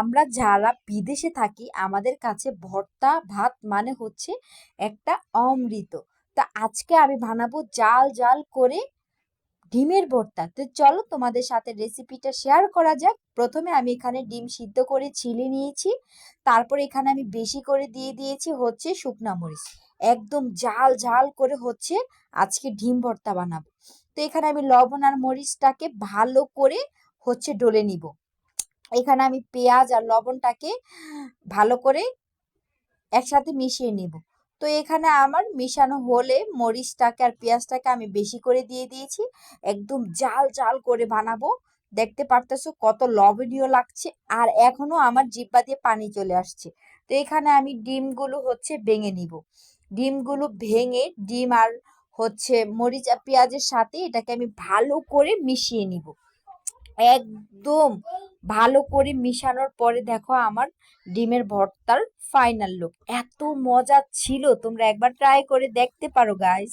আমরা যারা বিদেশে থাকি, আমাদের কাছে ভর্তা, ভাত মানে হচ্ছে একটা অমৃত। তা আজকে আমি বানাবো জাল জাল করে ডিমের ভর্তা। তো চলো তোমাদের সাথে রেসিপিটা শেয়ার করা যাক। প্রথমে আমি এখানে ডিম সিদ্ধ করে ছিলে নিয়েছি। তারপর এখানে আমি বেশি করে দিয়ে দিয়েছি হচ্ছে শুকনা মরিচ। একদম জাল জাল করে হচ্ছে আজকে ডিম ভর্তা বানাবো। তো এখানে আমি লবণ আর মরিচটাকে ভালো করে হচ্ছে ডলে নিব। এখানে আমি পেঁয়াজ আর লবণটাকে ভালো করে একসাথে মিশিয়ে নিব। তো এখানে আমার মিশানো হলে মরিচটাকে আর পেঁয়াজটাকে আমি বেশি করে দিয়ে দিয়েছি। একদম জাল জাল করে বানাবো। দেখতে পারতেছো কত লবণীয় লাগছে। আর এখনও আমার জিব্বা দিয়ে পানি চলে আসছে। তো এখানে আমি ডিমগুলো হচ্ছে ভেঙে নিব। ডিমগুলো ভেঙে ডিম আর হচ্ছে মরিচ আর পেঁয়াজের সাথে এটাকে আমি ভালো করে মিশিয়ে নিব। একদম ভালো করে মিশানোর পরে দেখো আমার ডিমের ভর্তার ফাইনাল লুক এত মজা ছিল, তোমরা একবার ট্রাই করে দেখতে পারো গাইস